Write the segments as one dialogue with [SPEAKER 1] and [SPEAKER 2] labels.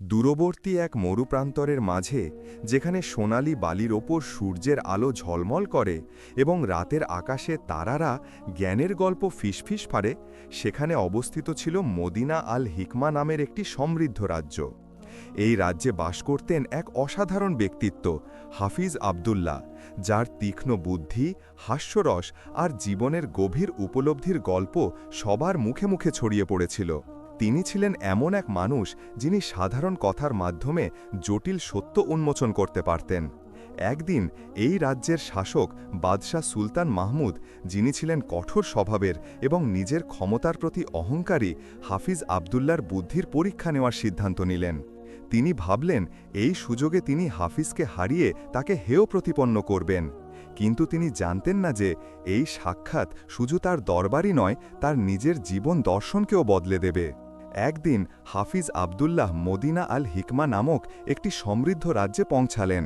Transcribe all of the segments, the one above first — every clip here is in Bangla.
[SPEAKER 1] দূরবর্তী এক মরুপ্রান্তরের মাঝে, যেখানে সোনালি বালির ওপর সূর্যের আলো ঝলমল করে এবং রাতের আকাশে তারারা জ্ঞানের গল্প ফিসফিস পারে সেখানে অবস্থিত ছিল মদিনা আল হিকমা নামের একটি সমৃদ্ধ রাজ্য। এই রাজ্যে বাস করতেন এক অসাধারণ ব্যক্তিত্ব, হাফিজ আবদুল্লাহ, যার তীক্ষ্ণ বুদ্ধি, হাস্যরস আর জীবনের গভীর উপলব্ধির গল্প সবার মুখে মুখে ছড়িয়ে পড়েছিল। তিনি ছিলেন এমন এক মানুষ যিনি সাধারণ কথার মাধ্যমে জটিল সত্য উন্মোচন করতে পারতেন। একদিন এই রাজ্যের শাসক বাদশাহ সুলতান মাহমুদ, যিনি ছিলেন কঠোর স্বভাবের এবং নিজের ক্ষমতার প্রতি অহংকারী, হাফিজ আবদুল্লার বুদ্ধির পরীক্ষা নেওয়ার সিদ্ধান্ত নিলেন। তিনি ভাবলেন, এই সুযোগে তিনি হাফিজকে হারিয়ে তাকে হেয় প্রতিপন্ন করবেন। কিন্তু তিনি জানতেন না যে, এই সাক্ষাৎ শুধু তার দরবারই নয়, তার নিজের জীবন দর্শনকেও বদলে দেবে। একদিন হাফিজ আবদুল্লাহ মদিনা আল হিকমা নামক একটি সমৃদ্ধ রাজ্যে পৌঁছালেন।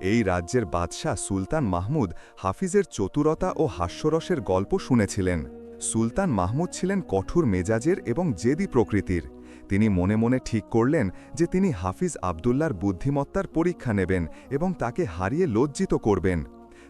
[SPEAKER 1] এই রাজ্যের বাদশাহ সুলতান মাহমুদ হাফিজের চতুরতা ও হাস্যরসের গল্প শুনেছিলেন। সুলতান মাহমুদ ছিলেন কঠোর মেজাজের এবং জেদি প্রকৃতির। তিনি মনে মনে ঠিক করলেন যে তিনি হাফিজ আবদুল্লার বুদ্ধিমত্তার পরীক্ষা নেবেন এবং তাকে হারিয়ে লজ্জিত করবেন।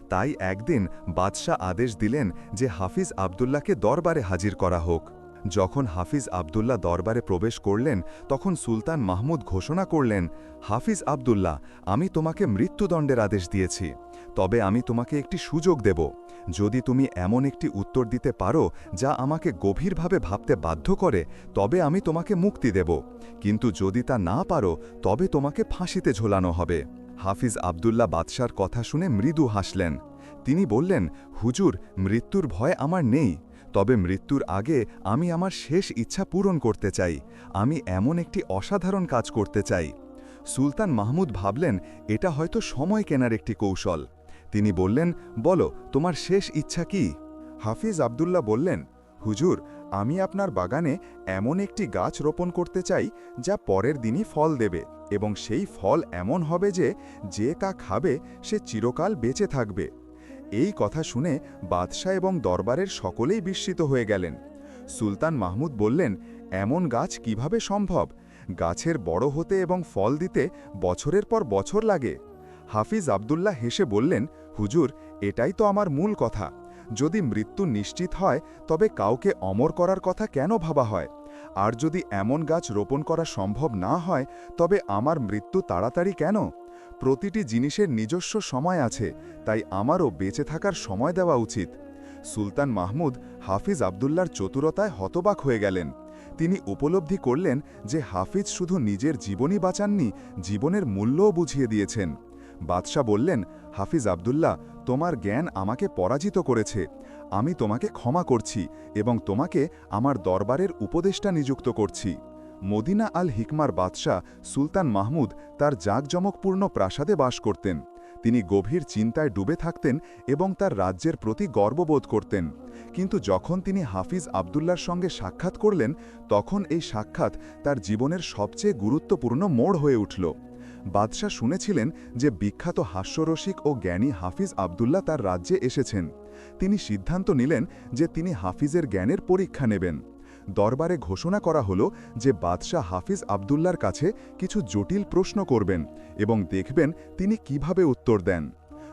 [SPEAKER 1] তাই একদিন বাদশাহ আদেশ দিলেন যে হাফিজ আবদুল্লাকে দরবারে হাজির করা হোক। যখন হাফিজ আবদুল্লাহ দরবারে প্রবেশ করলেন, তখন সুলতান মাহমুদ ঘোষণা করলেন, হাফিজ আবদুল্লাহ, আমি তোমাকে মৃত্যুদণ্ডের আদেশ দিয়েছি। তবে আমি তোমাকে একটি সুযোগ দেব। যদি তুমি এমন একটি উত্তর দিতে পারো যা আমাকে গভীরভাবে ভাবতে বাধ্য করে, তবে আমি তোমাকে মুক্তি দেব। কিন্তু যদি তা না পারো, তবে তোমাকে ফাঁসিতে ঝোলানো হবে। হাফিজ আবদুল্লাহ বাদশার কথা শুনে মৃদু হাসলেন। তিনি বললেন, হুজুর, মৃত্যুর ভয় আমার নেই। তবে মৃত্যুর আগে আমি আমার শেষ ইচ্ছা পূরণ করতে চাই। আমি এমন একটি অসাধারণ কাজ করতে চাই। সুলতান মাহমুদ ভাবলেন, এটা হয়তো সময় কেনার একটি কৌশল। তিনি বললেন, বলো, তোমার শেষ ইচ্ছা কি? হাফিজ আবদুল্লাহ বললেন, হুজুর, আমি আপনার বাগানে এমন একটি গাছ রোপণ করতে চাই, যা পরের দিনই ফল দেবে এবং সেই ফল এমন হবে যে যে কা খাবে, সে চিরকাল বেঁচে থাকবে। এই কথা শুনে বাদশাহ এবং দরবারের সকলেই বিস্মিত হয়ে গেলেন। সুলতান মাহমুদ বললেন, এমন গাছ কীভাবে সম্ভব? গাছের বড় হতে এবং ফল দিতে বছরের পর বছর লাগে। হাফিজ আবদুল্লাহ হেসে বললেন, হুজুর, এটাই তো আমার মূল কথা। যদি মৃত্যু নিশ্চিত হয়, তবে কাউকে অমর করার কথা কেন ভাবা হয়? আর যদি এমন গাছ রোপণ করা সম্ভব না হয়, তবে আমার মৃত্যু তাড়াতাড়ি কেন? প্রতিটি জিনিসের নিজস্ব সময় আছে, তাই আমারও বেঁচে থাকার সময় দেওয়া উচিত। সুলতান মাহমুদ হাফিজ আবদুল্লার চতুরতায় হতবাক হয়ে গেলেন। তিনি উপলব্ধি করলেন যে হাফিজ শুধু নিজের জীবনই বাঁচাননি, জীবনের মূল্যও বুঝিয়ে দিয়েছেন। বাদশাহ বললেন, হাফিজ আবদুল্লাহ, তোমার জ্ঞান আমাকে পরাজিত করেছে। আমি তোমাকে ক্ষমা করছি এবং তোমাকে আমার দরবারের উপদেষ্টা নিযুক্ত করছি। মদিনা আল হিকমার বাদশাহ সুলতান মাহমুদ তার জাঁকজমকপূর্ণ প্রাসাদে বাস করতেন। তিনি গভীর চিন্তায় ডুবে থাকতেন এবং তার রাজ্যের প্রতি গর্ববোধ করতেন। কিন্তু যখন তিনি হাফিজ আবদুল্লার সঙ্গে সাক্ষাৎ করলেন, তখন এই সাক্ষাৎ তার জীবনের সবচেয়ে গুরুত্বপূর্ণ মোড় হয়ে উঠল। বাদশাহ শুনেছিলেন যে বিখ্যাত হাস্যরসিক ও জ্ঞানী হাফিজ আবদুল্লাহ তার রাজ্যে এসেছেন। তিনি সিদ্ধান্ত নিলেন যে তিনি হাফিজের জ্ঞানের পরীক্ষা নেবেন। দরবারে ঘোষণা করা হল যে বাদশাহ হাফিজ আবদুল্লার কাছে কিছু জটিল প্রশ্ন করবেন এবং দেখবেন তিনি কীভাবে উত্তর দেন।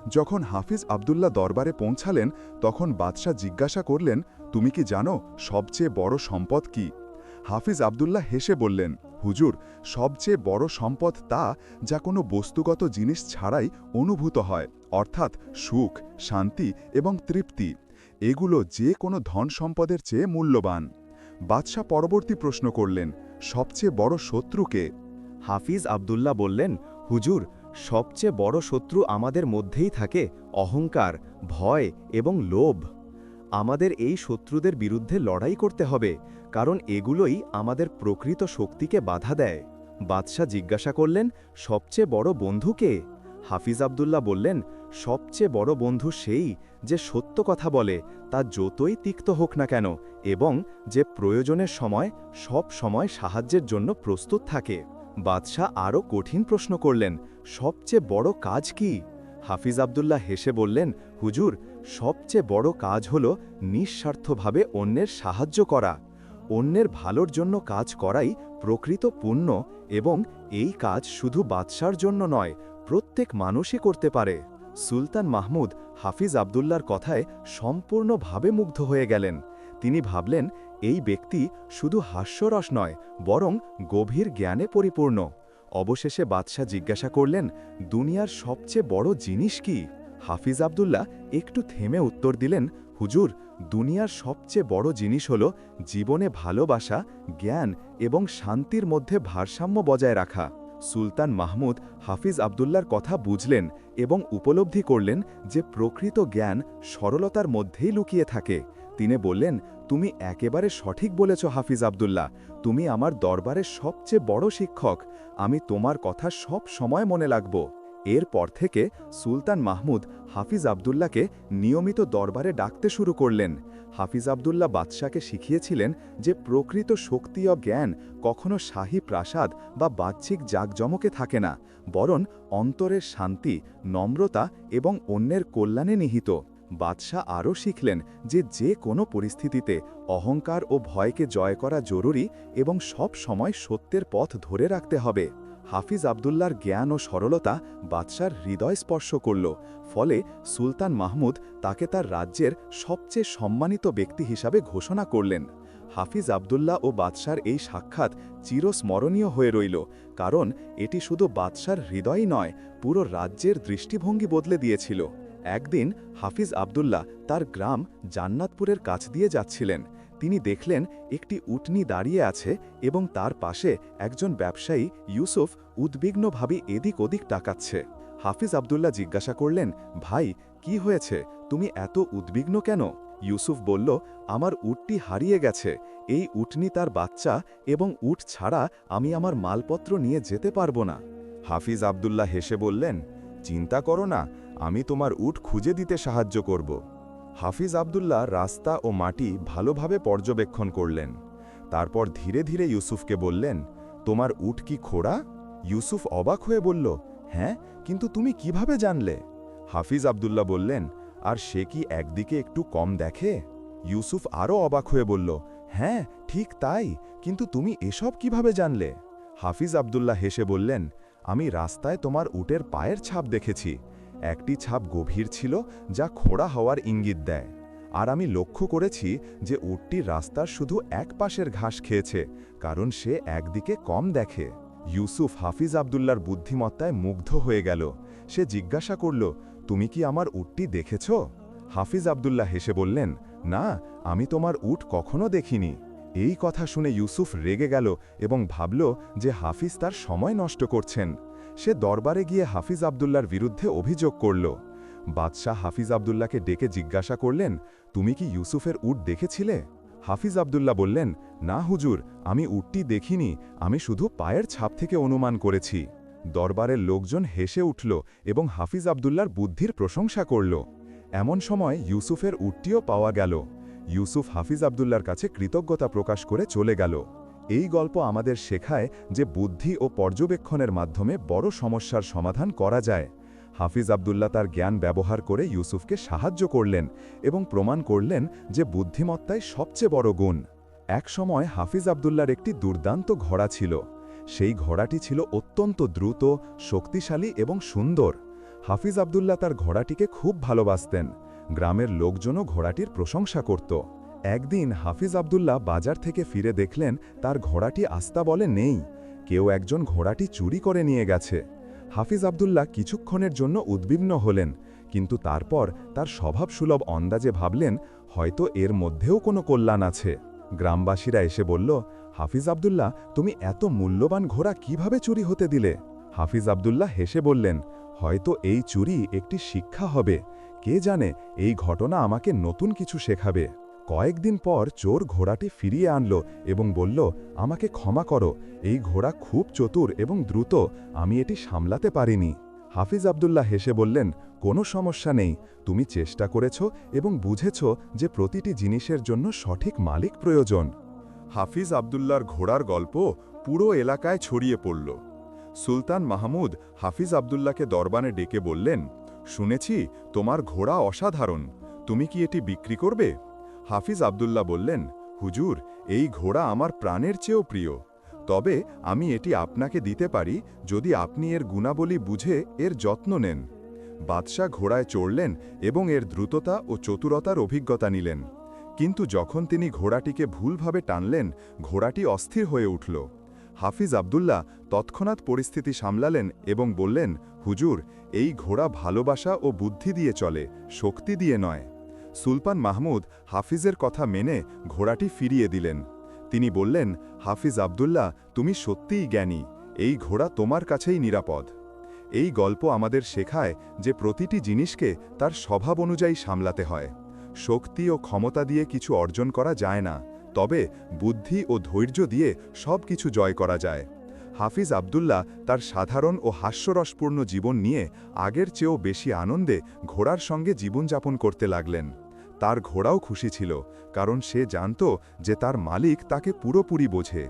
[SPEAKER 1] যখন হাফিজ আবদুল্লাহ দরবারে পৌঁছালেন, তখন বাদশাহ জিজ্ঞাসা করলেন, তুমি কি জানো সবচেয়ে বড় সম্পদ কি? হাফিজ আবদুল্লাহ হেসে বললেন, হুজুর, সবচেয়ে বড় সম্পদ তা যা কোনো বস্তুগত জিনিস ছাড়াই অনুভূত হয়, অর্থাৎ সুখ, শান্তি এবং তৃপ্তি। এগুলো যে কোনো ধন সম্পদের চেয়ে মূল্যবান। বাদশাহ পরবর্তী প্রশ্ন করলেন, সবচেয়ে বড় শত্রুকে?
[SPEAKER 2] হাফিজ আবদুল্লাহ বললেন, হুজুর, সবচেয়ে বড় শত্রু আমাদের মধ্যেই থাকে, অহংকার, ভয় এবং লোভ। আমাদের এই শত্রুদের বিরুদ্ধে লড়াই করতে হবে, কারণ এগুলোই আমাদের প্রকৃত শক্তিকে বাধা দেয়। বাদশাহ জিজ্ঞাসা করলেন, সবচেয়ে বড় বন্ধু কে? হাফিজ আবদুল্লাহ বললেন, সবচেয়ে বড় বন্ধু সেই যে সত্য কথা বলে তা যতই তিক্ত হোক না কেন এবং যে প্রয়োজনের সময়, সব সময় সাহায্যের জন্য প্রস্তুত থাকে। বাদশাহ আরও কঠিন প্রশ্ন করলেন, সবচেয়ে বড় কাজ কি? হাফিজ আবদুল্লাহ হেসে বললেন, হুজুর, সবচেয়ে বড় কাজ হল নিঃস্বার্থভাবে অন্যের সাহায্য করা। অন্যের ভালোর জন্য কাজ করাই প্রকৃত পুণ্য এবং এই কাজ শুধু বাদশার জন্য নয়, প্রত্যেক মানুষই করতে পারে। সুলতান মাহমুদ হাফিজ আবদুল্লার কথায় সম্পূর্ণভাবে মুগ্ধ হয়ে গেলেন। তিনি ভাবলেন, এই ব্যক্তি শুধু হাস্যরস নয়, বরং গভীর জ্ঞানে পরিপূর্ণ। অবশেষে বাদশাহ জিজ্ঞাসা করলেন, দুনিয়ার সবচেয়ে বড় জিনিস কি? হাফিজ আবদুল্লাহ একটু থেমে উত্তর দিলেন, হুজুর, দুনিয়ার সবচেয়ে বড় জিনিস হল জীবনে ভালোবাসা, জ্ঞান এবং শান্তির মধ্যে ভারসাম্য বজায় রাখা। সুলতান মাহমুদ হাফিজ আবদুল্লার কথা বুঝলেন এবং উপলব্ধি করলেন যে প্রকৃত জ্ঞান সরলতার মধ্যেই লুকিয়ে থাকে। তিনি বললেন, তুমি একেবারে সঠিক বলেছ হাফিজ আবদুল্লাহ। তুমি আমার দরবারের সবচেয়ে বড় শিক্ষক। আমি তোমার কথা সব সময় মনে রাখব। এরপর থেকে সুলতান মাহমুদ হাফিজ আবদুল্লাকে নিয়মিত দরবারে ডাকতে শুরু করলেন। হাফিজ আবদুল্লাহ বাদশাকে শিখিয়েছিলেন যে প্রকৃত শক্তি ও জ্ঞান কখনো শাহী প্রাসাদ বা বাহ্যিক জাকজমকে থাকে না, বরং অন্তরের শান্তি, নম্রতা এবং অন্যের কল্যাণে নিহিত। বাদশাহ আরও শিখলেন যে যে কোনো পরিস্থিতিতে অহংকার ও ভয়কে জয় করা জরুরি এবং সব সময় সত্যের পথ ধরে রাখতে হবে। হাফিজ আবদুল্লার জ্ঞান ও সরলতা বাদশার হৃদয় স্পর্শ করল ফলে সুলতান মাহমুদ তাকে তার রাজ্যের সবচেয়ে সম্মানিত ব্যক্তি হিসাবে ঘোষণা করলেন। হাফিজ আবদুল্লাহ ও বাদশার এই সাক্ষাৎ চিরস্মরণীয় হয়ে রইল, কারণ এটি শুধু বাদশার হৃদয়ই নয়, পুরো রাজ্যের দৃষ্টিভঙ্গি বদলে দিয়েছিল। একদিন হাফিজ আবদুল্লাহ তার গ্রাম জান্নাতপুরের কাছ দিয়ে যাচ্ছিলেন। তিনি দেখলেন একটি উটনি দাঁড়িয়ে আছে এবং তার পাশে একজন ব্যবসায়ী ইউসুফ উদ্বিগ্নভাবে এদিক ওদিক টাকাচ্ছে হাফিজ আবদুল্লাহ জিজ্ঞাসা করলেন, ভাই, কি হয়েছে? তুমি এত উদ্বিগ্ন কেন? ইউসুফ বলল, আমার উটটি হারিয়ে গেছে। এই উটনি তার বাচ্চা এবং উট ছাড়া আমি আমার মালপত্র নিয়ে যেতে পারব না।
[SPEAKER 1] হাফিজ আবদুল্লাহ হেসে বললেন, চিন্তা করো না, আমি তোমার উট খুঁজে দিতে সাহায্য করব। হাফিজ আবদুল্লাহ রাস্তা ও মাটি ভালোভাবে পর্যবেক্ষণ করলেন। তারপর ধীরে ধীরে ইউসুফকে বললেন, তোমার উট কি খোড়া? ইউসুফ অবাক হয়ে বলল হ্যাঁ কিন্তু তুমি কীভাবে জানলে? হাফিজ আবদুল্লাহ বললেন, আর সে কি একদিকে একটু কম দেখে? ইউসুফ আরও অবাক হয়ে বলল হ্যাঁ ঠিক তাই, কিন্তু তুমি এসব কীভাবে জানলে? হাফিজ আবদুল্লাহ হেসে বললেন, আমি রাস্তায় তোমার উটের পায়ের ছাপ দেখেছি। একটি ছাপ গভীর ছিল যা খোড়া হওয়ার ইঙ্গিত দেয়। আর আমি লক্ষ্য করেছি যে উটটি রাস্তার শুধু এক পাশের ঘাস খেয়েছে, কারণ সে একদিকে কম দেখে। ইউসুফ হাফিজ আবদুল্লার বুদ্ধিমত্তায় মুগ্ধ হয়ে গেল। সে জিজ্ঞাসা করল, তুমি কি আমার উটটি দেখেছ? হাফিজ আবদুল্লাহ হেসে বললেন, না, আমি তোমার উট কখনো দেখিনি। এই কথা শুনে ইউসুফ রেগে গেল এবং ভাবল যে হাফিজ তার সময় নষ্ট করছেন। সে দরবারে গিয়ে হাফিজ আবদুল্লার বিরুদ্ধে অভিযোগ করল। বাদশাহ হাফিজ আবদুল্লাকে ডেকে জিজ্ঞাসা করলেন, তুমি কি ইউসুফের উট দেখেছিলে? হাফিজ আবদুল্লাহ বললেন, না হুজুর, আমি উটটি দেখিনি, আমি শুধু পায়ের ছাপ থেকে অনুমান করেছি। দরবারের লোকজন হেসে উঠল এবং হাফিজ আবদুল্লার বুদ্ধির প্রশংসা করল। এমন সময় ইউসুফের উটটিও পাওয়া গেল। ইউসুফ হাফিজ আবদুল্লার কাছে কৃতজ্ঞতা প্রকাশ করে চলে গেল। এই গল্প আমাদের শেখায় যে বুদ্ধি ও পর্যবেক্ষণের মাধ্যমে বড় সমস্যার সমাধান করা যায়। হাফিজ আবদুল্লাহ তার জ্ঞান ব্যবহার করে ইউসুফকে সাহায্য করলেন এবং প্রমাণ করলেন যে বুদ্ধিমত্তাই সবচেয়ে বড় গুণ। এক সময় হাফিজ আবদুল্লার একটি দুর্দান্ত ঘোড়া ছিল। সেই ঘোড়াটি ছিল অত্যন্ত দ্রুত, শক্তিশালী এবং সুন্দর। হাফিজ আবদুল্লাহ তার ঘোড়াটিকে খুব ভালোবাসতেন। গ্রামের লোকজনও ঘোড়াটির প্রশংসা করত। একদিন হাফিজ আবদুল্লাহ বাজার থেকে ফিরে দেখলেন, তার ঘোড়াটি আস্তা বলে নেই। কেউ একজন ঘোড়াটি চুরি করে নিয়ে গেছে। হাফিজ আবদুল্লাহ কিছুক্ষণের জন্য উদ্বিগ্ন হলেন, কিন্তু তারপর তার স্বভাবসুলভ অন্দাজে ভাবলেন, হয়তো এর মধ্যেও কোনো কল্যাণ আছে। গ্রামবাসীরা এসে বলল, হাফিজ আবদুল্লাহ, তুমি এত মূল্যবান ঘোড়া কীভাবে চুরি হতে দিলে? হাফিজ আবদুল্লাহ হেসে বললেন, হয়তো এই চুরি একটি শিক্ষা হবে। কে জানে এই ঘটনা আমাকে নতুন কিছু শেখাবে? কয়েকদিন পর চোর ঘোড়াটি ফিরিয়ে আনল এবং বলল, আমাকে ক্ষমা করো, এই ঘোড়া খুব চতুর এবং দ্রুত, আমি এটি সামলাতে পারিনি। হাফিজ আবদুল্লাহ হেসে বললেন, কোনো সমস্যা নেই, তুমি চেষ্টা করেছ এবং বুঝেছ যে প্রতিটি জিনিসের জন্য সঠিক মালিক প্রয়োজন। হাফিজ আবদুল্লার ঘোড়ার গল্প পুরো এলাকায় ছড়িয়ে পড়ল। সুলতান মাহমুদ হাফিজ আবদুল্লাকে দরবানে ডেকে বললেন, শুনেছি, তোমার ঘোড়া অসাধারণ। তুমি কি এটি বিক্রি করবে? হাফিজ আবদুল্লাহ বললেন, হুজুর, এই ঘোড়া আমার প্রাণের চেয়েও প্রিয়। তবে আমি এটি আপনাকে দিতে পারি যদি আপনি এর গুণাবলী বুঝে এর যত্ন নেন। বাদশাহ ঘোড়ায় চড়লেন এবং এর দ্রুততা ও চতুরতার অভিজ্ঞতা নিলেন। কিন্তু যখন তিনি ঘোড়াটিকে ভুলভাবে টানলেন, ঘোড়াটি অস্থির হয়ে উঠল। হাফিজ আবদুল্লাহ তৎক্ষণাৎ পরিস্থিতি সামলালেন এবং বললেন, হুজুর, এই ঘোড়া ভালোবাসা ও বুদ্ধি দিয়ে চলে, শক্তি দিয়ে নয়। সুলতান মাহমুদ হাফিজের কথা মেনে ঘোড়াটি ফিরিয়ে দিলেন। তিনি বললেন, হাফিজ আবদুল্লাহ, তুমি সত্যিই জ্ঞানী। এই ঘোড়া তোমার কাছেই নিরাপদ। এই গল্প আমাদের শেখায় যে প্রতিটি জিনিসকে তার স্বভাব অনুযায়ী সামলাতে হয়। শক্তি ও ক্ষমতা দিয়ে কিছু অর্জন করা যায় না, তবে বুদ্ধি ও ধৈর্য দিয়ে সব কিছু জয় করা যায়। হাফিজ আবদুল্লাহ তার সাধারণ ও হাস্যরসপূর্ণ জীবন নিয়ে আগের চেয়েও বেশি আনন্দে ঘোড়ার সঙ্গে জীবনযাপন করতে লাগলেন। তার ঘোড়াও খুশি ছিল, কারণ সে জানত যে তার মালিক তাকে পুরোপুরি বোঝে।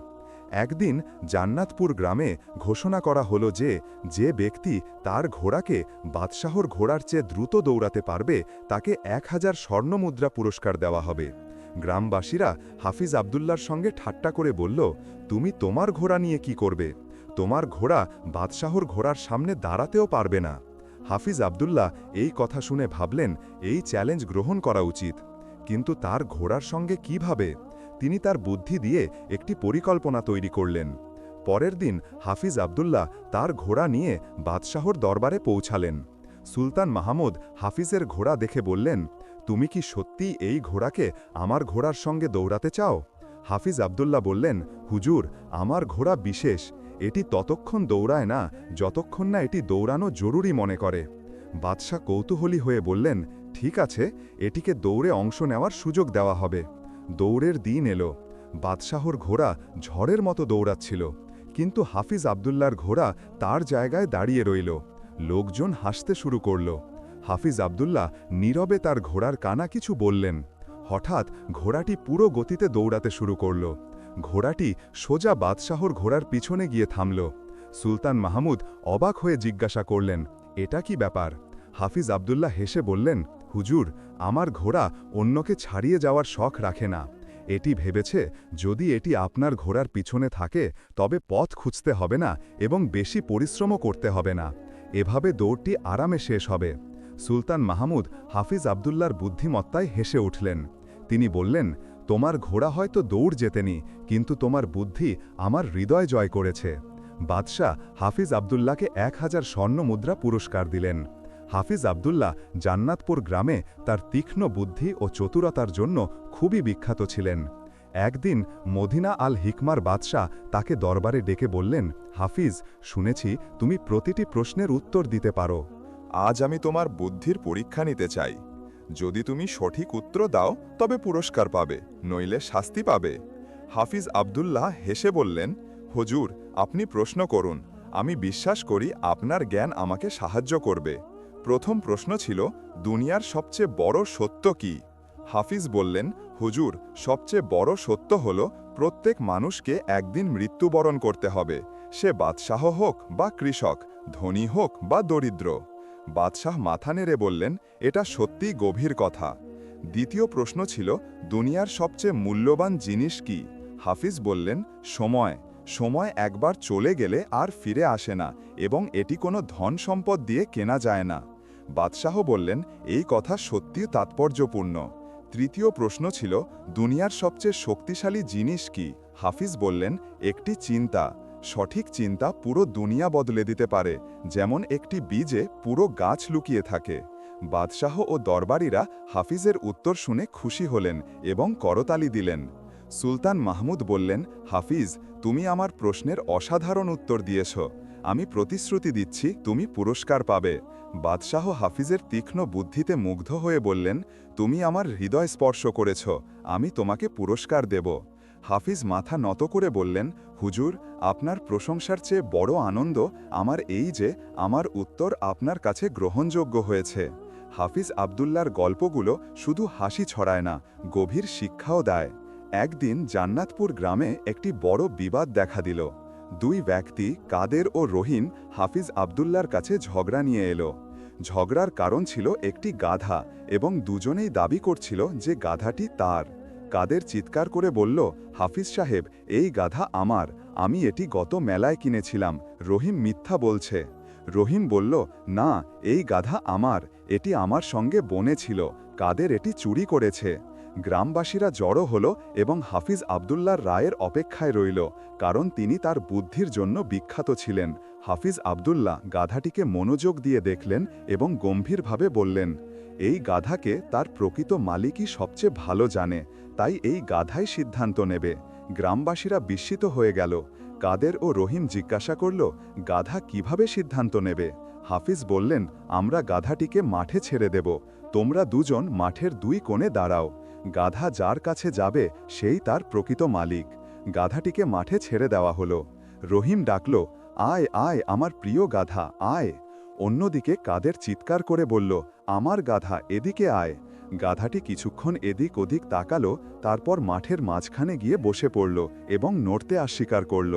[SPEAKER 1] একদিন জান্নাতপুর গ্রামে ঘোষণা করা হলো যে যে ব্যক্তি তার ঘোড়াকে বাদশাহর ঘোড়ার চেয়ে দ্রুত দৌড়াতে পারবে, তাকে এক হাজার স্বর্ণমুদ্রা পুরস্কার দেওয়া হবে। গ্রামবাসীরা হাফিজ আবদুল্লার সঙ্গে ঠাট্টা করে বলল, তুমি তোমার ঘোড়া নিয়ে কি করবে? তোমার ঘোড়া বাদশাহর ঘোড়ার সামনে দাঁড়াতেও পারবে না। হাফিজ আবদুল্লাহ এই কথা শুনে ভাবলেন, এই চ্যালেঞ্জ গ্রহণ করা উচিত। কিন্তু তার ঘোড়ার সঙ্গে কীভাবে? তিনি তার বুদ্ধি দিয়ে একটি পরিকল্পনা তৈরি করলেন। পরের দিন হাফিজ আবদুল্লাহ তার ঘোড়া নিয়ে বাদশাহর দরবারে পৌঁছালেন। সুলতান মাহমুদ হাফিজের ঘোড়া দেখে বললেন, তুমি কি সত্যি এই ঘোড়াকে আমার ঘোড়ার সঙ্গে দৌড়াতে চাও? হাফিজ আবদুল্লাহ বললেন, হুজুর, আমার ঘোড়া বিশেষ। এটি ততক্ষণ দৌড়ায় না, যতক্ষণ না এটি দৌড়ানো জরুরি মনে করে। বাদশাহ কৌতূহলী হয়ে বললেন, ঠিক আছে, এটিকে দৌড়ে অংশ নেওয়ার সুযোগ দেওয়া হবে। দৌড়ের দিন এলো। বাদশাহর ঘোড়া ঝড়ের মতো দৌড়াচ্ছিল, কিন্তু হাফিজ আবদুল্লার ঘোড়া তার জায়গায় দাঁড়িয়ে রইল। লোকজন হাসতে শুরু করল। হাফিজ আবদুল্লাহ নীরবে তার ঘোড়ার কানা কিছু বললেন। হঠাৎ ঘোড়াটি পুরো গতিতে দৌড়াতে শুরু করল। ঘোড়াটি সোজা বাদশাহর ঘোড়ার পিছনে গিয়ে থামল। সুলতান মাহমুদ অবাক হয়ে জিজ্ঞাসা করলেন, এটা কি ব্যাপার? হাফিজ আবদুল্লাহ হেসে বললেন, হুজুর, আমার ঘোড়া অন্যকে ছাড়িয়ে যাওয়ার শখ রাখে না। এটি ভেবেছে যদি এটি আপনার ঘোড়ার পিছনে থাকে, তবে পথ খুঁজতে হবে না এবং বেশি পরিশ্রমও করতে হবে না। এভাবে দৌড়টি আরামে শেষ হবে। সুলতান মাহমুদ হাফিজ আবদুল্লার বুদ্ধিমত্তায় হেসে উঠলেন। তিনি বললেন তোমার ঘোড়া হয়তো দৌড় জেতেনি, কিন্তু তোমার বুদ্ধি আমার হৃদয় জয় করেছে। বাদশাহ হাফিজ আবদুল্লাহকে এক হাজার স্বর্ণ মুদ্রা পুরস্কার দিলেন। হাফিজ আবদুল্লাহ জান্নাতপুর গ্রামে তার তীক্ষ্ণ বুদ্ধি ও চতুরতার জন্য খুবই বিখ্যাত ছিলেন। একদিন মদিনা আল হিকমার বাদশাহ তাকে দরবারে ডেকে বললেন, হাফিজ, শুনেছি তুমি প্রতিটি প্রশ্নের উত্তর দিতে পারো।
[SPEAKER 3] আজ আমি তোমার বুদ্ধির পরীক্ষা নিতে চাই। যদি তুমি সঠিক উত্তর দাও, তবে পুরস্কার পাবে, নইলে শাস্তি পাবে। হাফিজ আবদুল্লাহ হেসে বললেন, হুজুর, আপনি প্রশ্ন করুন। আমি বিশ্বাস করি আপনার জ্ঞান আমাকে সাহায্য করবে। প্রথম প্রশ্ন ছিল, দুনিয়ার সবচেয়ে বড় সত্য কি? হাফিজ বললেন, হুজুর, সবচেয়ে বড় সত্য হল, প্রত্যেক মানুষকে একদিন মৃত্যুবরণ করতে হবে। সে বাদশাহ হোক বা কৃষক, ধনী হোক বা দরিদ্র। বাদশাহ মাথা নেড়ে বললেন, এটা সত্যিই গভীর কথা। দ্বিতীয় প্রশ্ন ছিল, দুনিয়ার সবচেয়ে মূল্যবান জিনিস কি? হাফিজ বললেন, সময়। সময় একবার চলে গেলে আর ফিরে আসে না এবং এটি কোনো ধন সম্পদ দিয়ে কেনা যায় না। বাদশাহ বললেন, এই কথা সত্যিই তাৎপর্যপূর্ণ। তৃতীয় প্রশ্ন ছিল, দুনিয়ার সবচেয়ে শক্তিশালী জিনিস কি? হাফিজ বললেন, একটি চিন্তা। সঠিক চিন্তা পুরো দুনিয়া বদলে দিতে পারে, যেমন একটি বীজে পুরো গাছ লুকিয়ে থাকে। বাদশাহ ও দরবারীরা হাফিজের উত্তর শুনে খুশি হলেন এবং করতালি দিলেন। সুলতান মাহমুদ বললেন, হাফিজ, তুমি আমার প্রশ্নের অসাধারণ উত্তর দিয়েছ। আমি প্রতিশ্রুতি দিচ্ছি, তুমি পুরস্কার পাবে। বাদশাহ হাফিজের তীক্ষ্ণ বুদ্ধিতে মুগ্ধ হয়ে বললেন, তুমি আমার হৃদয় স্পর্শ করেছ, আমি তোমাকে পুরস্কার দেব। হাফিজ মাথা নত করে বললেন হুজুর, আপনার প্রশংসার চেয়ে বড় আনন্দ আমার এই যে আমার উত্তর আপনার কাছে গ্রহণযোগ্য হয়েছে। হাফিজ আবদুল্লার গল্পগুলো শুধু হাসি ছড়ায় না, গভীর শিক্ষাও দেয়। একদিন জান্নাতপুর গ্রামে একটি বড় বিবাদ দেখা দিল। দুই ব্যক্তি, কাদের ও রহিম হাফিজ আবদুল্লার কাছে ঝগড়া নিয়ে এলো। ঝগড়ার কারণ ছিল একটি গাধা এবং দুজনেই দাবি করছিল যে গাধাটি তার। কাদের চিৎকার করে বলল, হাফিজ সাহেব, এই গাধা আমার, আমি এটি গত মেলায় কিনেছিলাম। রহিম মিথ্যা বলছে। রহিম বলল, না, এই গাধা আমার, এটি আমার সঙ্গে বনে ছিল, কাদের এটি চুরি করেছে? গ্রামবাসীরা জড়ো হল এবং হাফিজ আবদুল্লার রায়ের অপেক্ষায় রইল, কারণ তিনি তার বুদ্ধির জন্য বিখ্যাত ছিলেন। হাফিজ আবদুল্লাহ গাধাটিকে মনোযোগ দিয়ে দেখলেন এবং গম্ভীরভাবে বললেন, এই গাধাকে তার প্রকৃত মালিকই সবচেয়ে ভালো জানে। তাই এই গাধাই সিদ্ধান্ত নেবে। গ্রামবাসীরা বিস্মিত হয়ে গেল। কাদের ও রহিম জিজ্ঞাসা করল, গাধা কীভাবে সিদ্ধান্ত নেবে? হাফিজ বললেন, আমরা গাধাটিকে মাঠে ছেড়ে দেব। তোমরা দুজন মাঠের দুই কোণে দাঁড়াও। গাধা যার কাছে যাবে, সেই তার প্রকৃত মালিক। গাধাটিকে মাঠে ছেড়ে দেওয়া হলো। রহিম ডাকল, আয় আয়, আমার প্রিয় গাধা, আয়। অন্যদিকে কাদের চিৎকার করে বলল, আমার গাধা, এদিকে আয়। গাধাটি কিছুক্ষণ এদিক ওদিক তাকালো, তারপর মাঠের মাঝখানে গিয়ে বসে পড়ল এবং নড়তে অস্বীকার করল।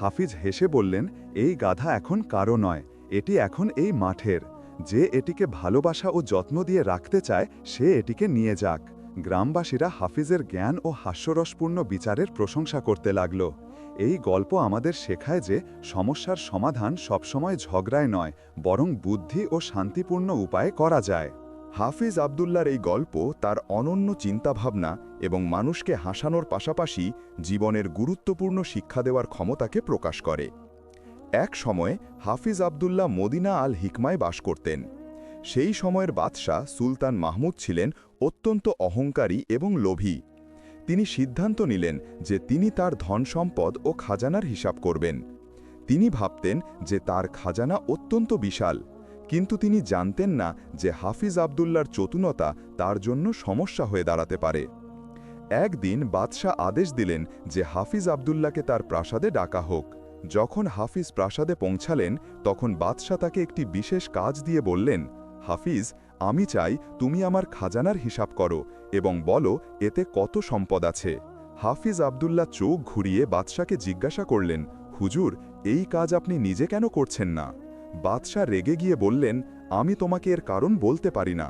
[SPEAKER 3] হাফিজ হেসে বললেন, এই গাধা এখন কারও নয়, এটি এখন এই মাঠের। যে এটিকে ভালোবাসা ও যত্ন দিয়ে রাখতে চায়, সে এটিকে নিয়ে যাক। গ্রামবাসীরা হাফিজের জ্ঞান ও হাস্যরসপূর্ণ বিচারের প্রশংসা করতে লাগল। এই গল্প আমাদের শেখায় যে সমস্যার সমাধান সবসময় ঝগড়ায় নয়, বরং বুদ্ধি ও শান্তিপূর্ণ উপায়ে করা যায়।
[SPEAKER 1] হাফিজ আবদুল্লার এই গল্প তার অনন্য চিন্তাভাবনা এবং মানুষকে হাসানোর পাশাপাশি জীবনের গুরুত্বপূর্ণ শিক্ষা দেওয়ার ক্ষমতাকে প্রকাশ করে। এক সময়ে হাফিজ আবদুল্লাহ মদিনা আল হিকমায় বাস করতেন। সেই সময়ের বাদশাহ সুলতান মাহমুদ ছিলেন অত্যন্ত অহংকারী এবং লোভী। তিনি সিদ্ধান্ত নিলেন যে তিনি তার ধন সম্পদ ও খাজানার হিসাব করবেন। তিনি ভাবতেন যে তার খাজানা অত্যন্ত বিশাল। কিন্তু তিনি জানতেন না যে হাফিজ আবদুল্লার চতুনতা তার জন্য সমস্যা হয়ে দাঁড়াতে পারে। একদিন বাদশাহ আদেশ দিলেন যে হাফিজ আবদুল্লাকে তার প্রাসাদে ডাকা হোক। যখন হাফিজ প্রাসাদে পৌঁছালেন, তখন বাদশাহ তাকে একটি বিশেষ কাজ দিয়ে বললেন, হাফিজ, আমি চাই তুমি আমার খাজানার হিসাব করো এবং বলো এতে কত সম্পদ আছে। হাফিজ আবদুল্লাহ চোখ ঘুরিয়ে বাদশাকে জিজ্ঞাসা করলেন, হুজুর, এই কাজ আপনি নিজে কেন করছেন না? বাদশাহ রেগে গিয়ে বললেন, আমি তোমাকে এর কারণ বলতে পারি না।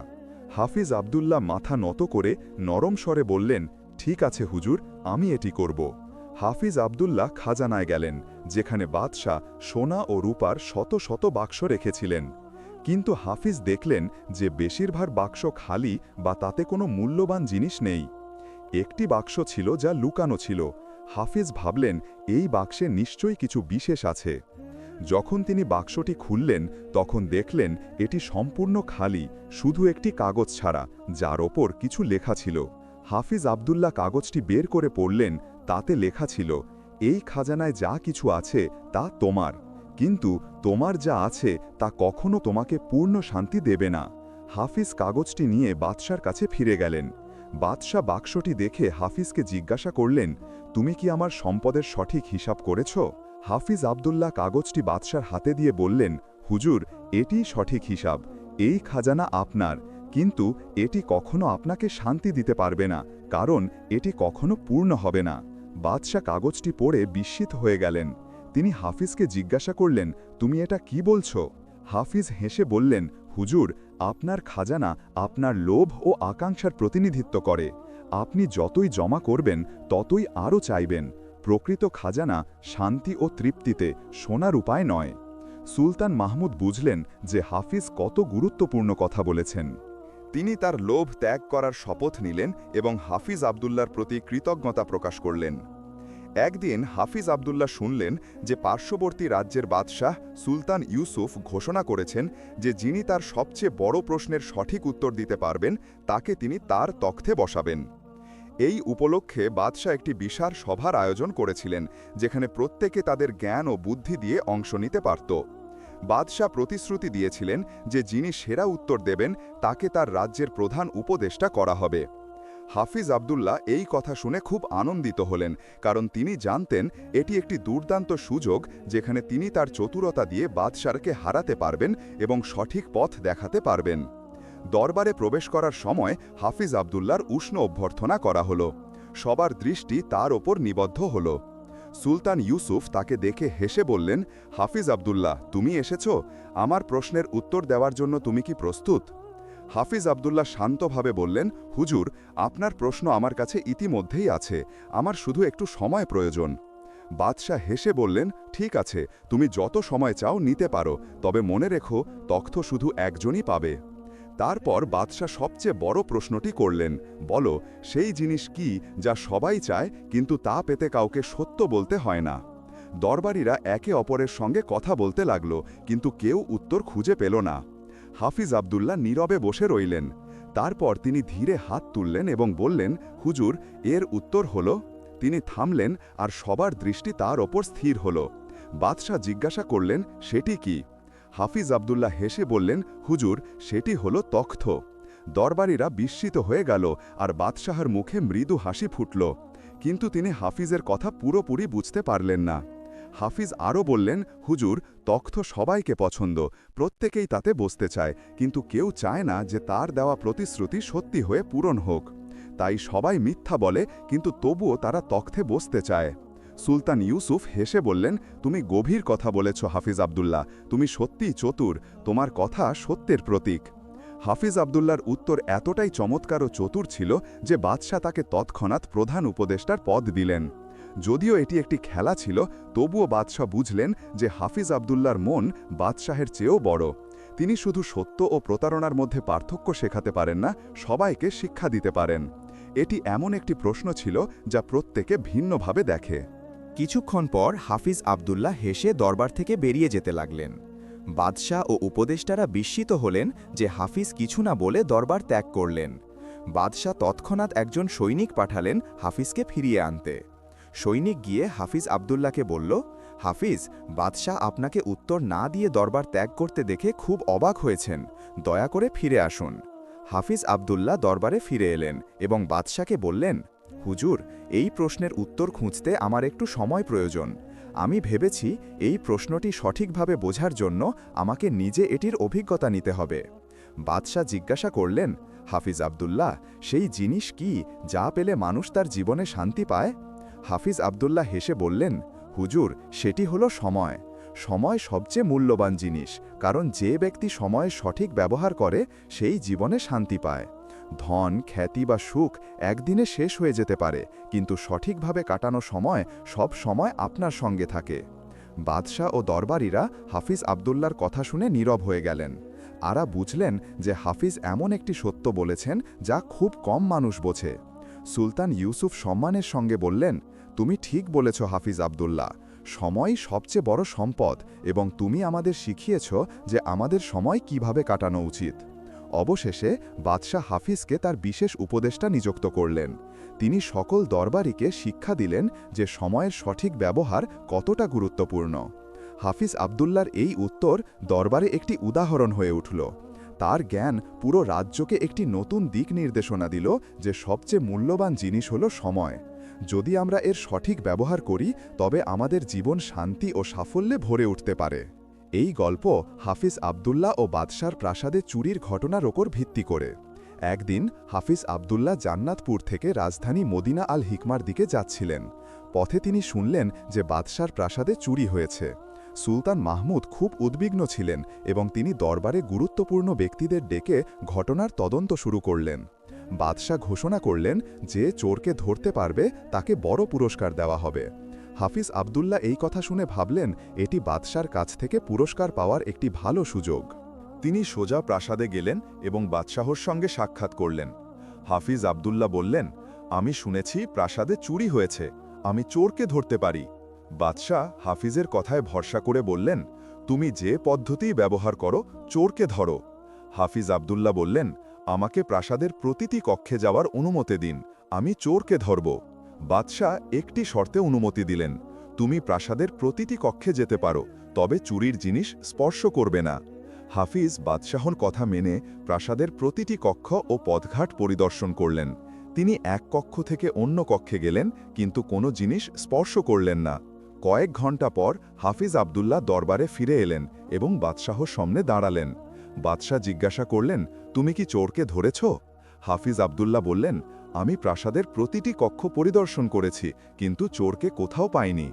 [SPEAKER 1] হাফিজ আবদুল্লাহ মাথা নত করে নরম স্বরে বললেন, ঠিক আছে হুজুর, আমি এটি করব। হাফিজ আবদুল্লাহ খাজানায় গেলেন, যেখানে বাদশাহ সোনা ও রূপার শত শত বাক্স রেখেছিলেন। কিন্তু হাফিজ দেখলেন যে বেশিরভাগ বাক্স খালি বা তাতে কোনো মূল্যবান জিনিস নেই। একটি বাক্স ছিল যা লুকানো ছিল। হাফিজ ভাবলেন, এই বাক্সে নিশ্চয়ই কিছু বিশেষ আছে। যখন তিনি বাক্সটি খুললেন, তখন দেখলেন এটি সম্পূর্ণ খালি, শুধু একটি কাগজ ছাড়া, যার ওপর কিছু লেখা ছিল। হাফিজ আবদুল্লাহ কাগজটি বের করে পড়লেন, তাতে লেখা ছিল, এই খাজানায় যা কিছু আছে, তা তোমার। কিন্তু তোমার যা আছে, তা কখনো তোমাকে পূর্ণ শান্তি দেবে না। হাফিজ কাগজটি নিয়ে বাদশার কাছে ফিরে গেলেন। বাদশাহ বাক্সটি দেখে হাফিজকে জিজ্ঞাসা করলেন, তুমি কি আমার সম্পদের সঠিক হিসাব করেছ? হাফিজ আবদুল্লাহ কাগজটি বাদশার হাতে দিয়ে বললেন, হুজুর, এটি সঠিক হিসাব। এই খাজানা আপনার, কিন্তু এটি কখনো আপনাকে শান্তি দিতে পারবে না, কারণ এটি কখনো পূর্ণ হবে না। বাদশাহ কাগজটি পড়ে বিস্মিত হয়ে গেলেন। তিনি হাফিজকে জিজ্ঞাসা করলেন, তুমি এটা কি বলছো? হাফিজ হেসে বললেন, হুজুর, আপনার খাজানা আপনার লোভ ও আকাঙ্ক্ষার প্রতিনিধিত্ব করে। আপনি যতই জমা করবেন, ততই আরও চাইবেন। প্রকৃত খাজানা শান্তি ও তৃপ্তিতে সোনার উপায় নয়। সুলতান মাহমুদ বুঝলেন যে হাফিজ কত গুরুত্বপূর্ণ কথা বলেছেন। তিনি তার লোভ ত্যাগ করার শপথ নিলেন এবং হাফিজ আবদুল্লার প্রতি কৃতজ্ঞতা প্রকাশ করলেন। একদিন হাফিজ আবদুল্লাহ শুনলেন যে পার্শ্ববর্তী রাজ্যের বাদশাহ সুলতান ইউসুফ ঘোষণা করেছেন যে যিনি তার সবচেয়ে বড় প্রশ্নের সঠিক উত্তর দিতে পারবেন, তাকে তিনি তার তখ্তে বসাবেন। এই উপলক্ষে বাদশাহ একটি বিশাল সভার আয়োজন করেছিলেন, যেখানে প্রত্যেকে তাদের জ্ঞান ও বুদ্ধি দিয়ে অংশ নিতে পারত। বাদশাহ প্রতিশ্রুতি দিয়েছিলেন যে যিনি সেরা উত্তর দেবেন, তাকে তার রাজ্যের প্রধান উপদেষ্টা করা হবে। হাফিজ আবদুল্লাহ এই কথা শুনে খুব আনন্দিত হলেন, কারণ তিনি জানতেন এটি একটি দুর্দান্ত সুযোগ, যেখানে তিনি তার চতুরতা দিয়ে বাদশারকে হারাতে পারবেন এবং সঠিক পথ দেখাতে পারবেন। দরবারে প্রবেশ করার সময় হাফিজ আবদুল্লার উষ্ণ অভ্যর্থনা করা হল। সবার দৃষ্টি তার ওপর নিবদ্ধ হল। সুলতান ইউসুফ তাকে দেখে হেসে বললেন, হাফিজ আবদুল্লাহ, তুমি এসেছ? আমার প্রশ্নের উত্তর দেওয়ার জন্য তুমি কি প্রস্তুত? হাফিজ আবদুল্লাহ শান্তভাবে বললেন, হুজুর, আপনার প্রশ্ন আমার কাছে ইতিমধ্যেই আছে। আমার শুধু একটু সময় প্রয়োজন।
[SPEAKER 3] বাদশাহ হেসে বললেন, ঠিক আছে, তুমি যত সময় চাও নিতে পারো, তবে মনে রেখো তখ্ত শুধু একজনই পাবে। তারপর বাদশাহ সবচেয়ে বড় প্রশ্নটি করলেন, বলো, সেই জিনিস কি যা সবাই চায় কিন্তু তা পেতে কাউকে সত্য বলতে হয় না? দরবারিরা একে অপরের সঙ্গে কথা বলতে লাগল, কিন্তু কেউ উত্তর খুঁজে পেল না। হাফিজ আবদুল্লাহ নীরবে বসে রইলেন। তারপর তিনি ধীরে হাত তুললেন এবং বললেন, হুজুর, এর উত্তর হল। তিনি থামলেন আর সবার দৃষ্টি তার ওপর স্থির হল। বাদশাহ জিজ্ঞাসা করলেন, সেটি কি? হাফিজ আবদুল্লাহ হেসে বললেন, হুজুর, সেটি হল তখ্ত। দরবারীরা বিস্মিত হয়ে গেল আর বাদশাহর মুখে মৃদু হাসি ফুটল। কিন্তু তিনি হাফিজের কথা পুরোপুরি বুঝতে পারলেন না। হাফিজ আরও বললেন, হুজুর, তখ্ত সবাইকে পছন্দ। প্রত্যেকেই তাতে বসতে চায়। কিন্তু কেউ চায় না যে তার দেওয়া প্রতিশ্রুতি সত্যি হয়ে পূরণ হোক। তাই সবাই মিথ্যা বলে, কিন্তু তবুও তারা তখ্তে বসতে চায়। সুলতান ইউসুফ হেসে বললেন, তুমি গভীর কথা বলেছ, হাফিজ আবদুল্লাহ। তুমি সত্যিই চতুর। তোমার কথা সত্যের প্রতীক। হাফিজ আবদুল্লার উত্তর এতটাই চমৎকার ও চতুর ছিল যে বাদশাহ তাকে তৎক্ষণাৎ প্রধান উপদেষ্টার পদ দিলেন। যদিও এটি একটি খেলা ছিল, তবুও বাদশাহ বুঝলেন যে হাফিজ আবদুল্লার মন বাদশাহের চেয়েও বড়। তিনি শুধু সত্য ও প্রতারণার মধ্যে পার্থক্য শেখাতে পারেন না, সবাইকে শিক্ষা দিতে পারেন। এটি এমন একটি প্রশ্ন ছিল যা প্রত্যেকে ভিন্নভাবে দেখে।
[SPEAKER 2] কিছুক্ষণ পর হাফিজ আবদুল্লাহ হেসে দরবার থেকে বেরিয়ে যেতে লাগলেন। বাদশাহ ও উপদেষ্টারা বিস্মিত হলেন যে হাফিজ কিছু না বলে দরবার ত্যাগ করলেন। বাদশাহ তৎক্ষণাৎ একজন সৈনিক পাঠালেন হাফিজকে ফিরিয়ে আনতে। সৈনিক গিয়ে হাফিজ আবদুল্লাহকে বলল, হাফিজ, বাদশাহ আপনাকে উত্তর না দিয়ে দরবার ত্যাগ করতে দেখে খুব অবাক হয়েছেন। দয়া করে ফিরে আসুন। হাফিজ আবদুল্লাহ দরবারে ফিরে এলেন এবং বাদশাকে বললেন হুজুর, এই প্রশ্নের উত্তর খুঁজতে আমার একটু সময় প্রয়োজন। আমি ভেবেছি এই প্রশ্নটি সঠিকভাবে বোঝার জন্য আমাকে নিজে এটির অভিজ্ঞতা নিতে হবে। বাদশাহ জিজ্ঞাসা করলেন, হাফিজ আবদুল্লাহ, সেই জিনিস কি যা পেলে মানুষ তার জীবনে শান্তি পায়? হাফিজ আবদুল্লাহ হেসে বললেন, হুজুর, সেটি হলো সময়। সময় সবচেয়ে মূল্যবান জিনিস, কারণ যে ব্যক্তি সময়ের সঠিক ব্যবহার করে, সেই জীবনে শান্তি পায়। ধন, খ্যাতি বা সুখ একদিনে শেষ হয়ে যেতে পারে, কিন্তু সঠিকভাবে কাটানো সময় সব সময় আপনার সঙ্গে থাকে। বাদশাহ ও দরবারিরা হাফিজ আবদুল্লার কথা শুনে নীরব হয়ে গেলেন। আরা বুঝলেন যে হাফিজ এমন একটি সত্য বলেছেন যা খুব কম মানুষ বোঝে। সুলতান ইউসুফ সম্মানের সঙ্গে বললেন, তুমি ঠিক বলেছ হাফিজ আবদুল্লাহ সময় সবচেয়ে বড় সম্পদ এবং তুমি আমাদের শিখিয়েছ যে আমাদের সময় কীভাবে কাটানো উচিত। অবশেষে বাদশাহ হাফিজকে তার বিশেষ উপদেষ্টা নিযুক্ত করলেন। তিনি সকল দরবারিকে শিক্ষা দিলেন যে সময়ের সঠিক ব্যবহার কতটা গুরুত্বপূর্ণ। হাফিজ আবদুল্লার এই উত্তর দরবারে একটি উদাহরণ হয়ে উঠল। তার জ্ঞান পুরো রাজ্যকে একটি নতুন দিক নির্দেশনা দিল যে সবচেয়ে মূল্যবান জিনিস হল সময়। যদি আমরা এর সঠিক ব্যবহার করি, তবে আমাদের জীবন শান্তি ও সাফল্যে ভরে উঠতে পারে। এই গল্প হাফিজ আবদুল্লাহ ও বাদশার প্রাসাদে চুরির ঘটনার ওপর ভিত্তি করে। একদিন হাফিজ আবদুল্লাহ জান্নাতপুর থেকে রাজধানী মদিনা আল হিকমার দিকে যাচ্ছিলেন। পথে তিনি শুনলেন যে বাদশার প্রাসাদে চুরি হয়েছে। সুলতান মাহমুদ খুব উদ্বিগ্ন ছিলেন এবং তিনি দরবারে গুরুত্বপূর্ণ ব্যক্তিদের ডেকে ঘটনার তদন্ত শুরু করলেন। বাদশাহ ঘোষণা করলেন যে চোরকে ধরতে পারবে, তাকে বড় পুরস্কার দেওয়া হবে। হাফিজ আবদুল্লাহ এই কথা শুনে ভাবলেন, এটি বাদশার কাছ থেকে পুরস্কার পাওয়ার একটি ভালো সুযোগ।
[SPEAKER 3] তিনি সোজা প্রাসাদে গেলেন এবং বাদশাহর সঙ্গে সাক্ষাৎ করলেন। হাফিজ আবদুল্লাহ বললেন, আমি শুনেছি প্রাসাদে চুরি হয়েছে, আমি চোরকে ধরতে পারি। বাদশাহ হাফিজের কথায় ভরসা করে বললেন, তুমি যে পদ্ধতি ব্যবহার করো, চোরকে ধরো। হাফিজ আবদুল্লাহ বললেন, আমাকে প্রাসাদের প্রতিটি কক্ষে যাওয়ার অনুমতি দিন, আমি চোরকে ধরব। বাদশাহ একটি শর্তে অনুমতি দিলেন, তুমি প্রাসাদের প্রতিটি কক্ষে যেতে পারো, তবে চুরির জিনিস স্পর্শ করবে না। হাফিজ বাদশাহর কথা মেনে প্রাসাদের প্রতিটি কক্ষ ও পথঘাট পরিদর্শন করলেন। তিনি এক কক্ষ থেকে অন্য কক্ষে গেলেন, কিন্তু কোনো জিনিস স্পর্শ করলেন না। কয়েক ঘণ্টা পর হাফিজ আবদুল্লাহ দরবারে ফিরে এলেন এবং বাদশাহর সামনে দাঁড়ালেন। বাদশাহ জিজ্ঞাসা করলেন, তুমি কি চোরকে ধরেছ? হাফিজ আবদুল্লাহ বললেন আমি প্রাসাদের প্রতিটি কক্ষ পরিদর্শন করেছি, কিন্তু চোরকে কোথাও পাইনি।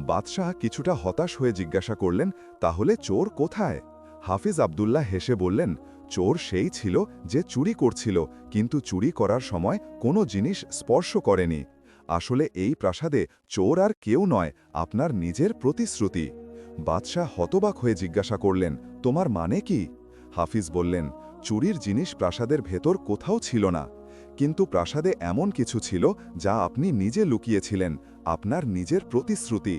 [SPEAKER 3] বাদশাহ কিছুটা হতাশ হয়ে জিজ্ঞাসা করলেন, তাহলে চোর কোথায়? হাফিজ আবদুল্লাহ হেসে বললেন, চোর সেই ছিল যে চুরি করছিল, কিন্তু চুরি করার সময় কোনো জিনিস স্পর্শ করেনি। আসলে এই প্রাসাদে চোর আর কেউ নয়, আপনার নিজের প্রতিশ্রুতি। বাদশাহ হতবাক হয়ে জিজ্ঞাসা করলেন, তোমার মানে কি? হাফিজ বললেন, চুরির জিনিস প্রাসাদের ভেতর কোথাও ছিল না। কিন্তু প্রাসাদে এমন কিছু ছিল যা আপনি নিজে লুকিয়েছিলেন, আপনার নিজের প্রতিশ্রুতি।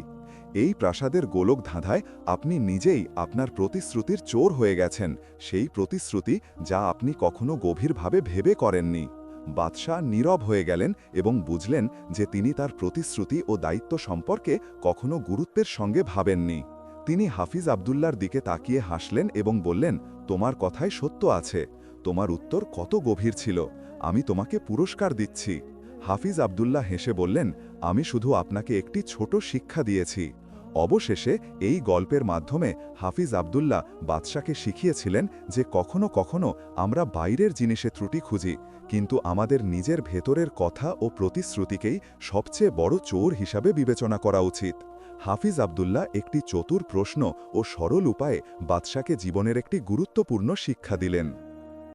[SPEAKER 3] এই প্রাসাদের গোলক ধাঁধায় আপনি নিজেই আপনার প্রতিশ্রুতির চোর হয়ে গেছেন, সেই প্রতিশ্রুতি যা আপনি কখনো গভীরভাবে ভেবে করেননি। বাদশাহ নীরব হয়ে গেলেন এবং বুঝলেন যে তিনি তার প্রতিশ্রুতি ও দায়িত্ব সম্পর্কে কখনো গুরুত্বের সঙ্গে ভাবেননি। তিনি হাফিজ আবদুল্লার দিকে তাকিয়ে হাসলেন এবং বললেন, তোমার কথায় সত্য আছে। তোমার উত্তর কত গভীর ছিল। আমি তোমাকে পুরস্কার দিচ্ছি। হাফিজ আবদুল্লাহ হেসে বললেন, আমি শুধু আপনাকে একটি ছোট শিক্ষা দিয়েছি। অবশেষে এই গল্পের মাধ্যমে হাফিজ আবদুল্লাহ বাদশাকে শিখিয়েছিলেন যে কখনো কখনো আমরা বাইরের জিনিসে ত্রুটি খুঁজি, কিন্তু আমাদের নিজের ভেতরের কথা ও প্রতিশ্রুতিকেই সবচেয়ে বড় চোর হিসাবে বিবেচনা করা উচিত। হাফিজ আবদুল্লাহ একটি চতুর প্রশ্ন ও সরল উপায়ে বাদশাকে জীবনের একটি গুরুত্বপূর্ণ শিক্ষা দিলেন।